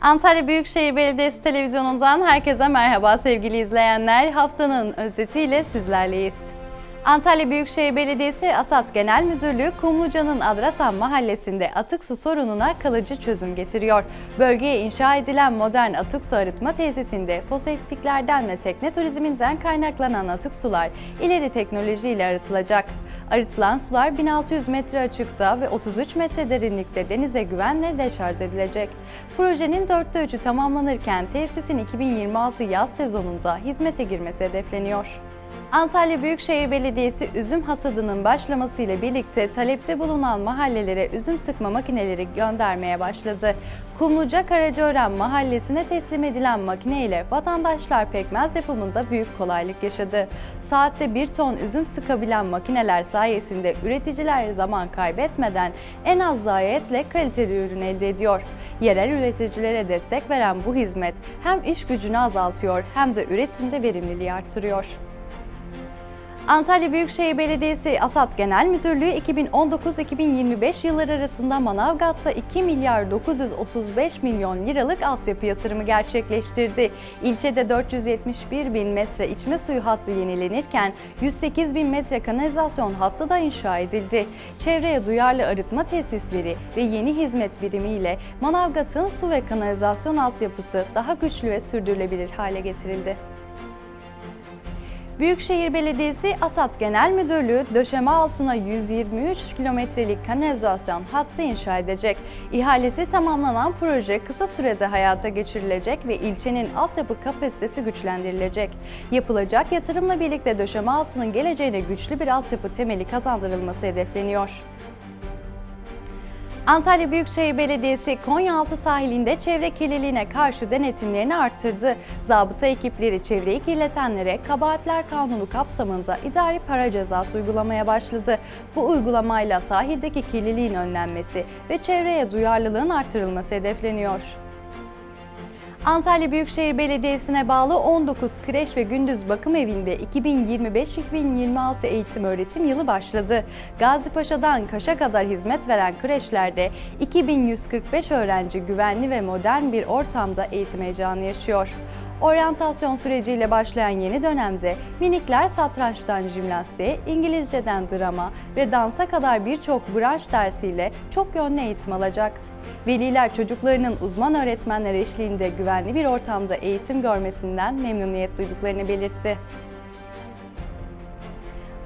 Antalya Büyükşehir Belediyesi televizyonundan herkese merhaba sevgili izleyenler. Haftanın özetiyle sizlerleyiz. Antalya Büyükşehir Belediyesi Asat Genel Müdürlüğü Kumluca'nın Adrasan Mahallesi'nde atık su sorununa kalıcı çözüm getiriyor. Bölgeye inşa edilen modern atık su arıtma tesisinde foseptiklerden ve tekne turizminden kaynaklanan atık sular ileri teknolojiyle arıtılacak. Arıtılan sular 1600 metre açıkta ve 33 metre derinlikte denize güvenle deşarj edilecek. Projenin dörtte üçü tamamlanırken tesisin 2026 yaz sezonunda hizmete girmesi hedefleniyor. Antalya Büyükşehir Belediyesi üzüm hasadının başlamasıyla birlikte talepte bulunan mahallelere üzüm sıkma makineleri göndermeye başladı. Kumluca Karacaören mahallesine teslim edilen makine ile vatandaşlar pekmez yapımında büyük kolaylık yaşadı. Saatte bir ton üzüm sıkabilen makineler sayesinde üreticiler zaman kaybetmeden en az zayiatle kaliteli ürün elde ediyor. Yerel üreticilere destek veren bu hizmet hem iş gücünü azaltıyor hem de üretimde verimliliği arttırıyor. Antalya Büyükşehir Belediyesi Asat Genel Müdürlüğü 2019-2025 yılları arasında Manavgat'ta 2 milyar 935 milyon liralık altyapı yatırımı gerçekleştirdi. İlçede 471 bin metre içme suyu hattı yenilenirken 108 bin metre kanalizasyon hattı da inşa edildi. Çevreye duyarlı arıtma tesisleri ve yeni hizmet birimiyle Manavgat'ın su ve kanalizasyon altyapısı daha güçlü ve sürdürülebilir hale getirildi. Büyükşehir Belediyesi Asat Genel Müdürlüğü döşeme altına 123 kilometrelik kanalizasyon hattı inşa edecek. İhalesi tamamlanan proje kısa sürede hayata geçirilecek ve ilçenin altyapı kapasitesi güçlendirilecek. Yapılacak yatırımla birlikte döşeme altının geleceğine güçlü bir altyapı temeli kazandırılması hedefleniyor. Antalya Büyükşehir Belediyesi Konyaaltı sahilinde çevre kirliliğine karşı denetimlerini arttırdı. Zabıta ekipleri çevreyi kirletenlere kabahatler kanunu kapsamında idari para cezası uygulamaya başladı. Bu uygulamayla sahildeki kirliliğin önlenmesi ve çevreye duyarlılığın artırılması hedefleniyor. Antalya Büyükşehir Belediyesi'ne bağlı 19 kreş ve gündüz bakım evinde 2025-2026 eğitim öğretim yılı başladı. Gazipaşa'dan Kaş'a kadar hizmet veren kreşlerde 2145 öğrenci güvenli ve modern bir ortamda eğitim heyecanı yaşıyor. Oryantasyon süreciyle başlayan yeni dönemde minikler satrançtan jimnastiğe, İngilizceden drama ve dansa kadar birçok branş dersiyle çok yönlü eğitim alacak. Veliler çocuklarının uzman öğretmenler eşliğinde güvenli bir ortamda eğitim görmesinden memnuniyet duyduklarını belirtti.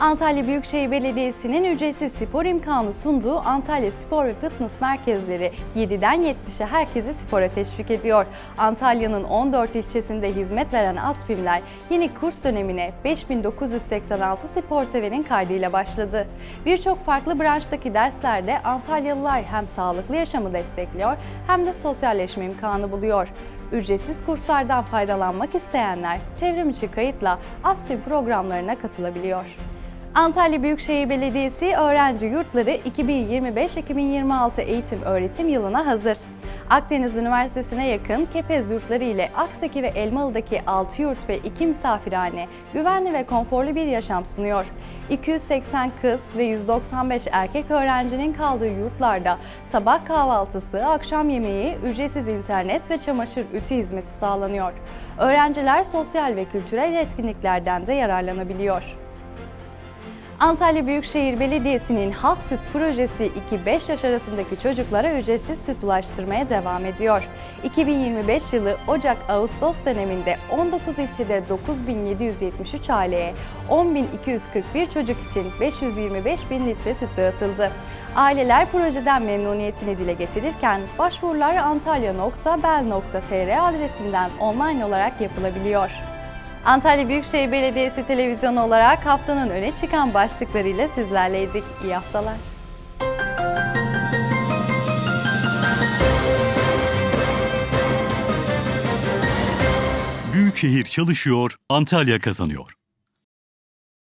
Antalya Büyükşehir Belediyesi'nin ücretsiz spor imkanı sunduğu Antalya Spor ve Fitness Merkezleri 7'den 70'e herkesi spora teşvik ediyor. Antalya'nın 14 ilçesinde hizmet veren ASFİM'ler yeni kurs dönemine 5986 spor severin kaydıyla başladı. Birçok farklı branştaki derslerde Antalyalılar hem sağlıklı yaşamı destekliyor hem de sosyalleşme imkanı buluyor. Ücretsiz kurslardan faydalanmak isteyenler çevrim içi kayıtla ASFİM programlarına katılabiliyor. Antalya Büyükşehir Belediyesi öğrenci yurtları 2025-2026 eğitim öğretim yılına hazır. Akdeniz Üniversitesi'ne yakın Kepez yurtları ile Akseki ve Elmalı'daki 6 yurt ve 2 misafirhane güvenli ve konforlu bir yaşam sunuyor. 280 kız ve 195 erkek öğrencinin kaldığı yurtlarda sabah kahvaltısı, akşam yemeği, ücretsiz internet ve çamaşır ütü hizmeti sağlanıyor. Öğrenciler sosyal ve kültürel etkinliklerden de yararlanabiliyor. Antalya Büyükşehir Belediyesi'nin Halk Süt Projesi 2-5 yaş arasındaki çocuklara ücretsiz süt ulaştırmaya devam ediyor. 2025 yılı Ocak-Ağustos döneminde 19 ilçede 9773 aileye 10.241 çocuk için 525 bin litre süt dağıtıldı. Aileler projeden memnuniyetini dile getirirken başvurular antalya.bel.tr adresinden online olarak yapılabiliyor. Antalya Büyükşehir Belediyesi televizyonu olarak haftanın öne çıkan başlıklarıyla sizlerleydik. İyi haftalar. Büyükşehir çalışıyor, Antalya kazanıyor.